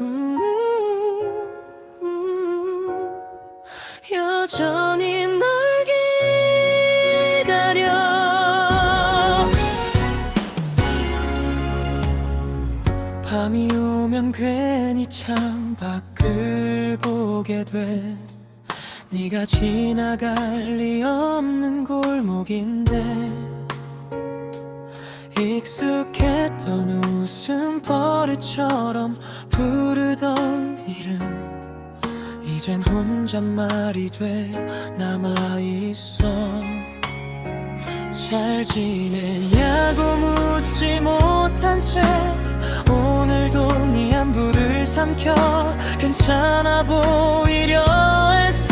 음, 여전히 널 기다려. 밤이 오면 괜히 창밖을 보게 돼. 네가 지나갈 리 없는 골목인데 익숙했던 웃음 버릇처럼 부르던 이름. 이젠 혼잣말이 돼 남아있어. 잘 지내냐고 묻지 못한 채 오늘도 네 안부를 삼켜 괜찮아 보이려 했어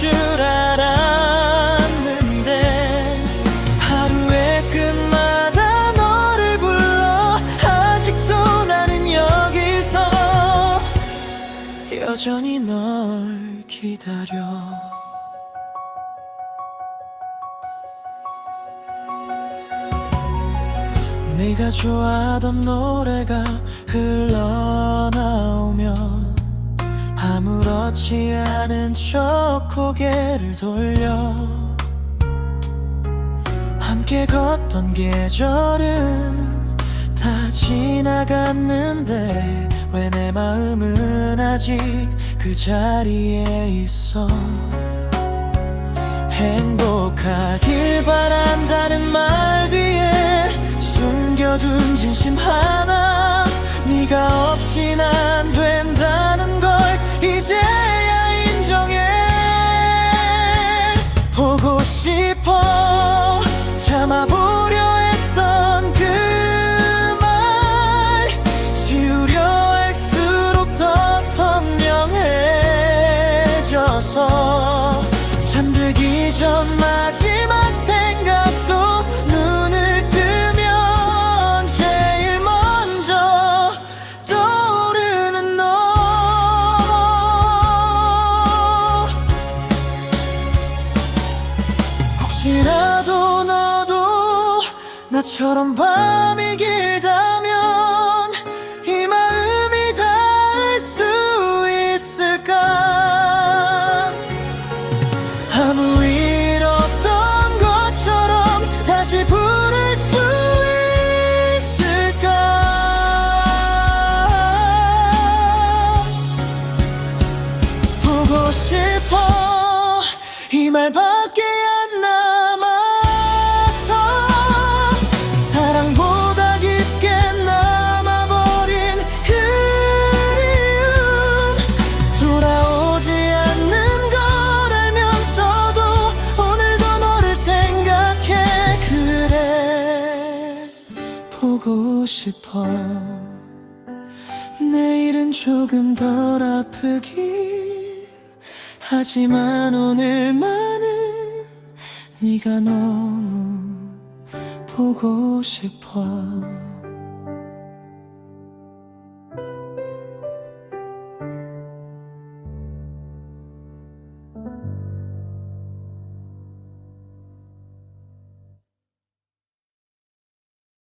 줄 알았는데 하루의 끝마다 너를 불러 아직도 나는 여기서 여전히 널 기다려. 네가 좋아하던 노래가 흘러나오면 아무렇지 않은 척 고개를 돌려 함께 걷던 계절은 다 지나갔는데 왜 내 마음은 아직 그 자리에 있어? 행복하길 바란다는 말 뒤에 숨겨둔 진심 하나 네가 없인 안 전 마지막 생각도 눈을 뜨면 제일 먼저 떠오르는 너. 혹시라도 너도 나처럼 밤이 길 이 말밖에 안 남아서 사랑보다 깊게 남아버린 그리움. 돌아오지 않는 걸 알면서도 오늘도 너를 생각해 그래. 보고 싶어. 내일은 조금 덜 아프기 하지만 오늘만은 네가 너무 보고 싶어